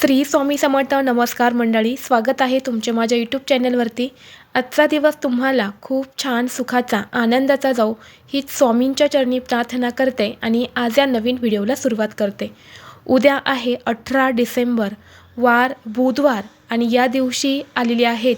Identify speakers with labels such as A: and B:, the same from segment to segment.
A: श्री स्वामी समर्थ नमस्कार मंडळी स्वागत आहे तुमचे माझ्या यूट्यूब चॅनलवरती. आजचा दिवस तुम्हाला खूप छान सुखाचा आनंदाचा जाऊ ही स्वामींच्या चरणी प्रार्थना करते आणि आज या नवीन व्हिडिओला सुरुवात करते. उद्या आहे अठरा डिसेंबर वार बुधवार आणि या दिवशी आलेली आहेत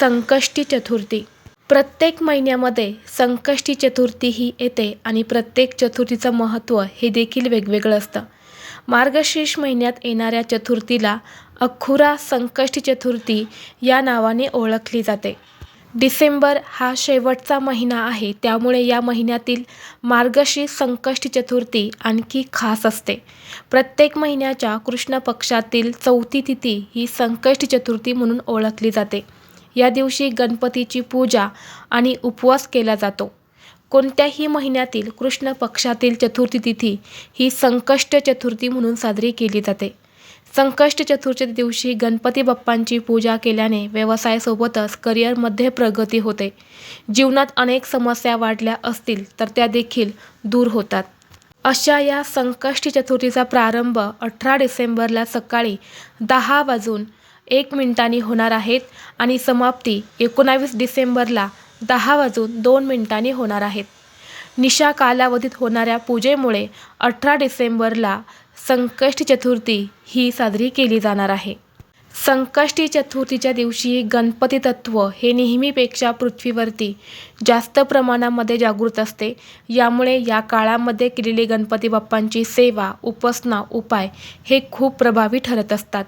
A: संकष्टी चतुर्थी. प्रत्येक महिन्यामध्ये संकष्टी चतुर्थी ही येते आणि प्रत्येक चतुर्थीचं महत्त्व हे देखील वेगवेगळं असतं. मार्गशीर्ष महिन्यात येणाऱ्या चतुर्थीला अखुरा संकष्टी चतुर्थी या नावाने ओळखली जाते. डिसेंबर हा शेवटचा महिना आहे त्यामुळे या महिन्यातील मार्गशीर्ष संकष्टी चतुर्थी आणखी खास असते. प्रत्येक महिन्याच्या कृष्ण पक्षातील चौथी तिथी ही संकष्टी चतुर्थी म्हणून ओळखली जाते. या दिवशी गणपतीची पूजा आणि उपवास केला जातो. कोणत्याही महिन्यातील कृष्ण पक्षातील चतुर्थी तिथी ही संकष्ट चतुर्थी म्हणून साजरी केली जाते. संकष्ट चतुर्थी दिवशी गणपती बाप्पांची पूजा केल्याने व्यवसायासोबतच करिअरमध्ये प्रगती होते. जीवनात अनेक समस्या वाढल्या असतील तर त्या देखील दूर होतात. अशा या संकष्टी चतुर्थीचा प्रारंभ अठरा डिसेंबरला सकाळी दहा वाजून एक मिनिटांनी होणार आहेत आणि समाप्ती एकोणावीस डिसेंबरला दहा वाजून दोन मिनिटांनी होणार आहेत. निशा कालावधीत होणाऱ्या पूजेमुळे अठरा डिसेंबरला संकष्टी चतुर्थी ही साजरी केली जाणार आहे. संकष्टी चतुर्थीच्या दिवशी गणपती तत्व हे नेहमीपेक्षा पृथ्वीवरती जास्त प्रमाणामध्ये जागृत असते. यामुळे या काळामध्ये केलेली गणपती बाप्पांची सेवा उपासना उपाय हे खूप प्रभावी ठरत असतात.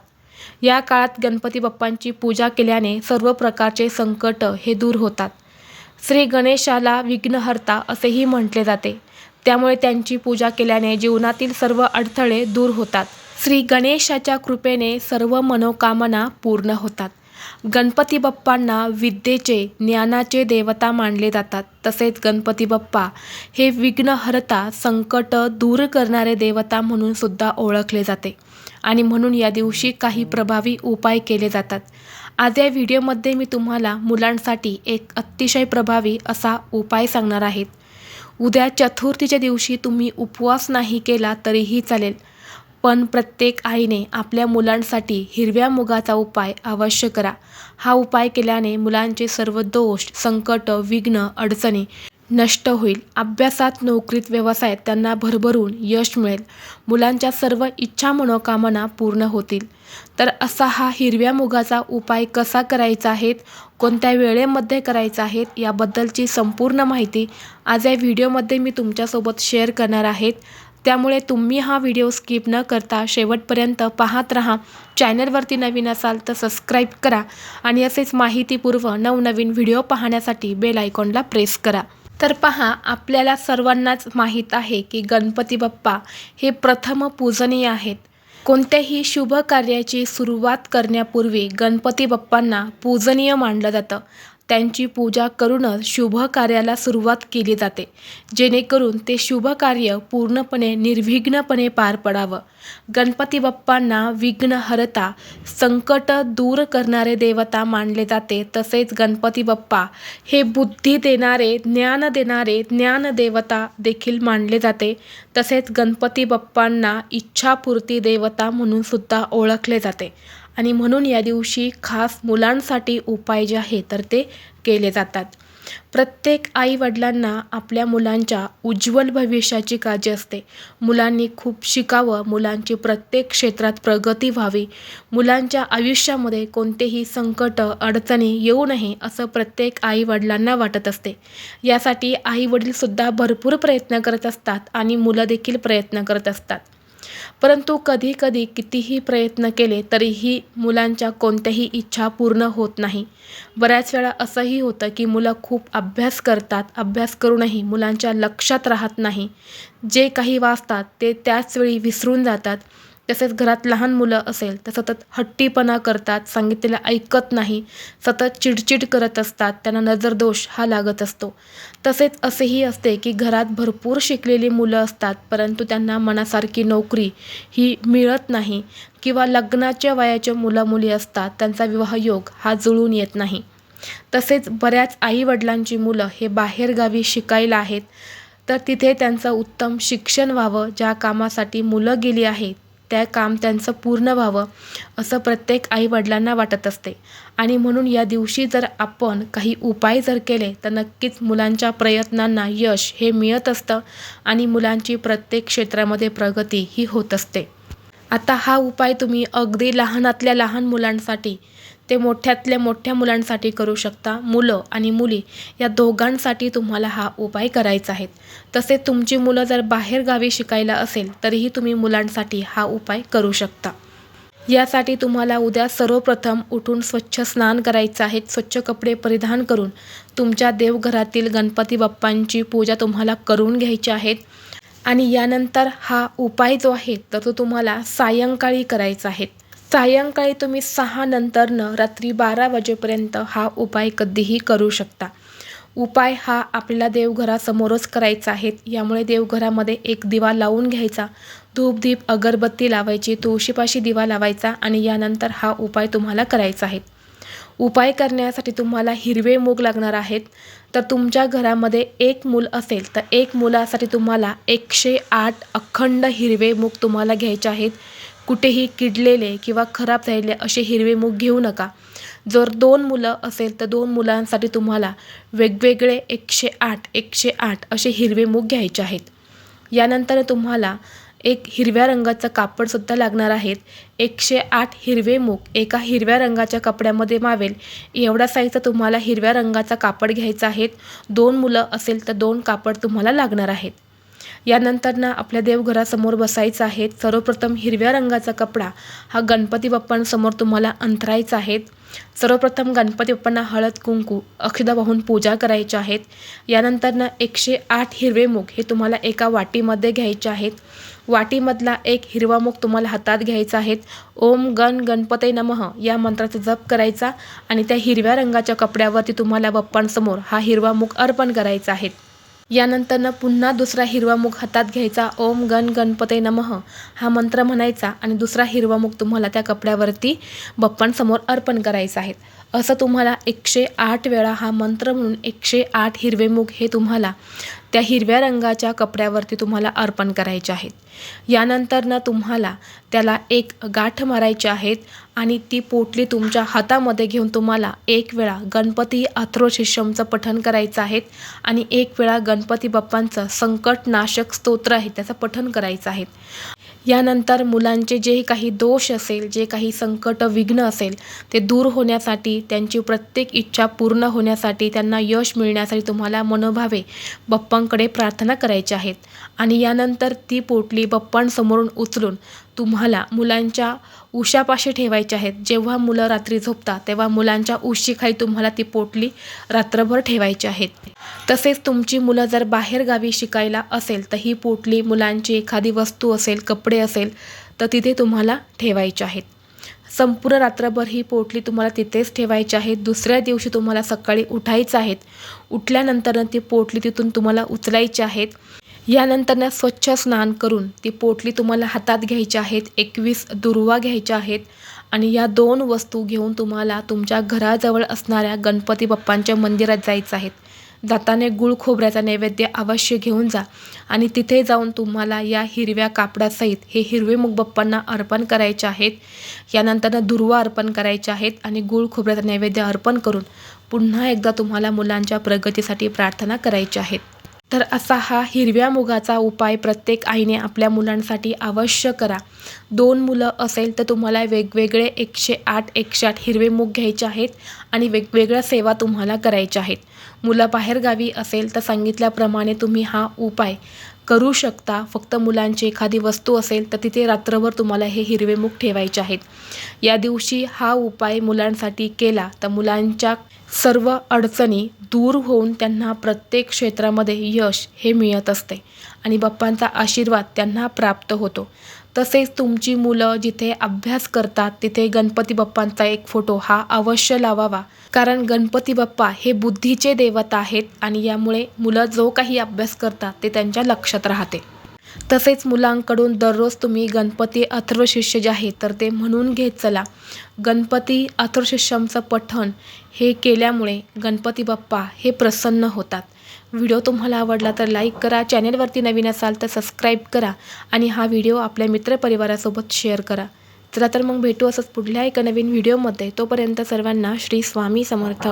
A: या काळात गणपती बाप्पांची पूजा केल्याने सर्व प्रकारचे संकट हे दूर होतात. श्री गणेशाला विघ्नहर्ता असेही म्हटले जाते. त्यामुळे त्यांची पूजा केल्याने जीवनातील सर्व अडथळे दूर होतात. श्री गणेशाच्या कृपेने सर्व मनोकामना पूर्ण होतात. गणपती बाप्पांना विद्येचे ज्ञानाचे देवता मानले जातात. तसेच गणपती बाप्पा हे विघ्नहर्ता संकट दूर करणारे देवता म्हणून सुद्धा ओळखले जाते. आणि म्हणून या दिवशी काही प्रभावी उपाय केले जातात. आज या व्हिडिओमध्ये मी तुम्हाला मुलांसाठी एक अतिशय प्रभावी असा उपाय सांगणार आहेत. उद्या चतुर्थीच्या दिवशी तुम्ही उपवास नाही केला तरीही चालेल पण प्रत्येक आईने आपल्या मुलांसाठी हिरव्या मुगाचा उपाय अवश्य करा. हा उपाय केल्याने मुलांचे सर्व दोष संकट विघ्न अडचणी नष्ट होईल. अभ्यासात नोकरीत व्यवसायात त्यांना भरभरून यश मिळेल. मुलांच्या सर्व इच्छा मनोकामना पूर्ण होतील. तर असा हा हिरव्या मुगाचा उपाय कसा करायचा आहेत कोणत्या वेळेमध्ये करायचा आहेत याबद्दलची संपूर्ण माहिती आज या व्हिडिओमध्ये मी तुमच्यासोबत शेअर करणार आहेत त्यामुळे तुम्ही हा व्हिडिओ स्किप न करता शेवटपर्यंत पाहत राहा. चॅनलवरती नवीन असाल तर सबस्क्राईब करा आणि असेच माहितीपूर्व नवनवीन व्हिडिओ पाहण्यासाठी बेल आयकॉनला प्रेस करा. तर पहा आपल्याला सर्वांनाच माहीत आहे की गणपती बाप्पा हे प्रथम पूजनीय आहेत. कोणत्याही शुभ कार्याची सुरुवात करण्यापूर्वी गणपती बाप्पांना पूजनीय मानलं जातं. त्यांची पूजा करूनच शुभ कार्याला सुरुवात केली जाते. जेणेकरून ते शुभ कार्य पूर्णपणे निर्विघ्नपणे पार पडावं. गणपती बाप्पांना विघ्नहरता संकट दूर करणारे देवता मानले जाते. तसेच गणपती बाप्पा हे बुद्धी देणारे ज्ञान देणारे ज्ञान देवता देखील मानले जाते. तसेच गणपती बाप्पांना इच्छापूर्ती देवता म्हणून सुद्धा ओळखले जाते. आणि म्हणून या दिवशी खास मुलांसाठी उपाय जे आहे तर ते केले जातात. प्रत्येक आई वडिलांना आपल्या मुलांच्या उज्ज्वल भविष्याची काळजी असते. मुलांनी खूप शिकावं मुलांची प्रत्येक क्षेत्रात प्रगती व्हावी. मुलांच्या आयुष्यामध्ये कोणतेही संकट अडचणी येऊ नये असं प्रत्येक आई वडिलांना वाटत असते. यासाठी आई वडीलसुद्धा भरपूर प्रयत्न करत असतात आणि मुलं देखील प्रयत्न करत असतात. परंतु कधी कधी कितीही प्रयत्न केले तरीही मुलांच्या कोणत्याही इच्छा पूर्ण होत नाही. बऱ्याच वेळा असंही होतं की मुलं खूप अभ्यास करतात अभ्यास करूनही मुलांच्या लक्षात राहत नाही. जे काही वाचतात ते त्याचवेळी विसरून जातात. तसेच घरात लहान मुलं असेल तर सतत हट्टीपणा करतात सांगितलेलं ऐकत नाही सतत चिडचिड करत असतात त्यांना नजरदोष हा लागत असतो. तसेच असेही असते की घरात भरपूर शिकलेली मुलं असतात परंतु त्यांना मनासारखी नोकरी ही मिळत नाही किंवा लग्नाच्या वयाच्या मुलामुली असतात त्यांचा विवाहयोग हा जुळून येत नाही. तसेच बऱ्याच आईवडिलांची मुलं हे बाहेरगावी शिकायला आहेत तर तिथे त्यांचं उत्तम शिक्षण व्हावं ज्या कामासाठी मुलं गेली आहेत त्या काम त्यांचं पूर्ण व्हावं असं प्रत्येक आईवडिलांना वाटत असते. आणि म्हणून या दिवशी जर आपण काही उपाय जर केले तर नक्कीच मुलांच्या प्रयत्नांना यश हे मिळत असतं आणि मुलांची प्रत्येक क्षेत्रामध्ये प्रगती ही होत असते. आता हा उपाय तुम्ही अगदी लहानातल्या लहान मुलांसाठी ते मोठ्यातल्या मोठ्या मुलांसाठी करू शकता. मुलं आणि मुली या दोघांसाठी तुम्हाला हा उपाय करायचा आहे. तसेच तुमची मुलं जर बाहेर गावी शिकायला असेल तरीही तुम्ही मुलांसाठी हा उपाय करू शकता. यासाठी तुम्हाला उद्या सर्वप्रथम उठून स्वच्छ स्नान करायचं आहे. स्वच्छ कपडे परिधान करून तुमच्या देवघरातील गणपती बाप्पांची पूजा तुम्हाला करून घ्यायची आहेत आणि यानंतर हा उपाय जो आहे तर तो तुम्हाला सायंकाळी करायचा आहे. सायंकाळी तुम्ही सहा नंतरनं रात्री बारा वाजेपर्यंत हा उपाय कधीही करू शकता. उपाय हा आपल्याला देवघरासमोरच करायचा आहे. यामुळे देवघरामध्ये एक दिवा लावून घ्यायचा. धूप दीप अगरबत्ती लावायची तुळशीपाशी दिवा लावायचा आणि यानंतर हा उपाय तुम्हाला करायचा आहे. उपाय करण्यासाठी तुम्हाला हिरवे मूग लागणार आहेत. तर तुमच्या घरामध्ये एक मूल असेल तर एक मुलासाठी तुम्हाला एकशे आठ अखंड हिरवे मूग तुम्हाला घ्यायचे आहेत. कुठेही किडलेले किंवा खराब झालेले असे हिरवे मूग घेऊ नका. जर दोन मुलं असेल तर दोन मुलांसाठी तुम्हाला वेगवेगळे एकशे आठ एकशे आठ असे हिरवे मूग घ्यायचे आहेत. यानंतर तुम्हाला एक हिरव्या रंगाचं कापडसुद्धा लागणार आहेत. एकशे आठ हिरवे मूग एका हिरव्या रंगाच्या कपड्यामध्ये मावेल. एवढा साईजचा तुम्हाला हिरव्या रंगाचा कापड घ्यायचा आहे. दोन मुलं असेल तर दोन कापड तुम्हाला लागणार आहेत. यानंतर ना आपल्या देवघरासमोर बसायचं आहे. सर्वप्रथम हिरव्या रंगाचा कपडा हा गणपती बाप्पांसमोर तुम्हाला अंतरायचा आहे. सर्वप्रथम गणपती बाप्पांना हळद कुंकू अक्षदा वाहून पूजा करायची आहेत यानंतर ना एकशे आठ हिरवे मूग हे तुम्हाला एका वाटीमध्ये घ्यायचे आहेत. वाटीमधला एक हिरवा मूग तुम्हाला हातात घ्यायचा आहेत ओम गण गणपती नमः या मंत्राचा जप करायचा आणि त्या हिरव्या रंगाच्या कपड्यावरती तुम्हाला बाप्पांसमोर हा हिरवा मूग अर्पण करायचा आहे. यानंतरनं पुन्हा दुसरा हिरवा मुख हातात घ्यायचा. ओम गण गणपते नमः. हा मंत्र म्हणायचा आणि दुसरा हिरवा मुख तुम्हाला त्या कपड्यावरती बप्पांसमोर अर्पण करायचा आहे. असं तुम्हाला एकशे आठ वेळा हा मंत्र म्हणून एकशे आठ हिरवे मुग हे तुम्हाला त्या हिरव्या रंगाच्या कपड्यावरती तुम्हाला अर्पण करायचे आहेत. यानंतरनं तुम्हाला त्याला एक गाठ मारायची आहेत आणि ती पोटली तुमच्या हातामध्ये घेऊन तुम्हाला एक वेळा गणपती अथ्रोशिष्यमचं पठण करायचं आहे आणि एक वेळा गणपती बाप्पांचं संकटनाशक स्तोत्र आहे त्याचं पठण करायचं आहे यानंतर मुलांचे जे काही दोष असेल जे काही संकट विघ्न असेल ते दूर होण्यासाठी त्यांची प्रत्येक इच्छा पूर्ण होण्यासाठी त्यांना यश मिळण्यासाठी तुम्हाला मनोभावे बप्पांकडे प्रार्थना करायची आहेत. आणि यानंतर ती पोटली बप्पांसमोरून उचलून तुम्हाला मुलांच्या उशापाशी ठेवायचे आहेत. जेव्हा मुलं रात्री झोपतात तेव्हा मुलांच्या उशीखाली तुम्हाला ती पोटली रात्रभर ठेवायची आहेत. तसेच तुमची मुलं जर बाहेर गावी शिकायला असेल तर ही पोटली मुलांची एखादी वस्तू असेल कपडे असेल तर तिथे तुम्हाला ठेवायचे आहेत. संपूर्ण रात्रभर ही पोटली तुम्हाला तिथेच ठेवायची आहे. दुसऱ्या दिवशी तुम्हाला सकाळी उठायचं आहेत उठल्यानंतर ती पोटली तिथून तुम्हाला उचलायची आहेत यानंतर स्वच्छ स्नान करून ती पोटली तुम्हाला हातात घ्यायची आहेत एकवीस दुर्वा घ्यायच्या आहेत आणि या दोन वस्तू घेऊन तुम्हाला तुमच्या घराजवळ असणाऱ्या गणपती बाप्पांच्या मंदिरात जायचं आहेत जाताना गुळ खोबऱ्याचा नैवेद्य अवश्य घेऊन जा आणि तिथे जाऊन तुम्हाला या हिरव्या कापडासहित हे हिरवे मुग बाप्पांना अर्पण करायचे आहेत. यानंतर दुर्वा अर्पण करायचे आहेत आणि गुळ खोबऱ्याचा नैवेद्य अर्पण करून पुन्हा एकदा तुम्हाला मुलांच्या प्रगतीसाठी प्रार्थना करायची आहेत. तर असा हा हिरव्या मुगाचा उपाय प्रत्येक आईने आपल्या मुलांसाठी अवश्य करा. दोन मुलं असेल तर तुम्हाला वेगवेगळे एकशे आठ एकशे आठ हिरवे मूग घ्यायचे आहेत आणि वेगवेगळ्या सेवा तुम्हाला करायच्या आहेत. मुलं बाहेरगावी असेल तर सांगितल्याप्रमाणे तुम्ही हा उपाय करू शकता. फक्त मुलांची एखादी वस्तू असेल तर तिथे रात्रभर तुम्हाला हे हिरवे मूग ठेवायचे आहेत. या दिवशी हा उपाय मुलांसाठी केला तर मुलांच्या सर्व अडचणी दूर होऊन त्यांना प्रत्येक क्षेत्रामध्ये यश हे मिळत असते आणि बाप्पांचा आशीर्वाद त्यांना प्राप्त होतो. तसेच तुमची मुलं जिथे अभ्यास करतात तिथे गणपती बाप्पांचा एक फोटो हा अवश्य लावावा. कारण गणपती बाप्पा हे बुद्धीचे देवता आहेत आणि यामुळे मुलं जो काही अभ्यास करतात ते त्यांच्या लक्षात लक्षात राहते. तसेच मुलांकडून दररोज तुम्ही गणपती अथर्वशिष्य जे आहे तर ते म्हणून घेत चला. गणपती अथर्वशिष्यमचं पठण हे केल्यामुळे गणपती बाप्पा हे प्रसन्न होतात. व्हिडिओ तुम्हाला आवडला तर लाईक करा चॅनेलवरती नवीन असाल तर सबस्क्राईब करा आणि हा व्हिडिओ आपल्या मित्रपरिवारासोबत शेअर करा. चला तर मग भेटू असंच पुढल्या एका नवीन व्हिडिओमध्ये. तोपर्यंत सर्वांना श्री स्वामी समर्थ.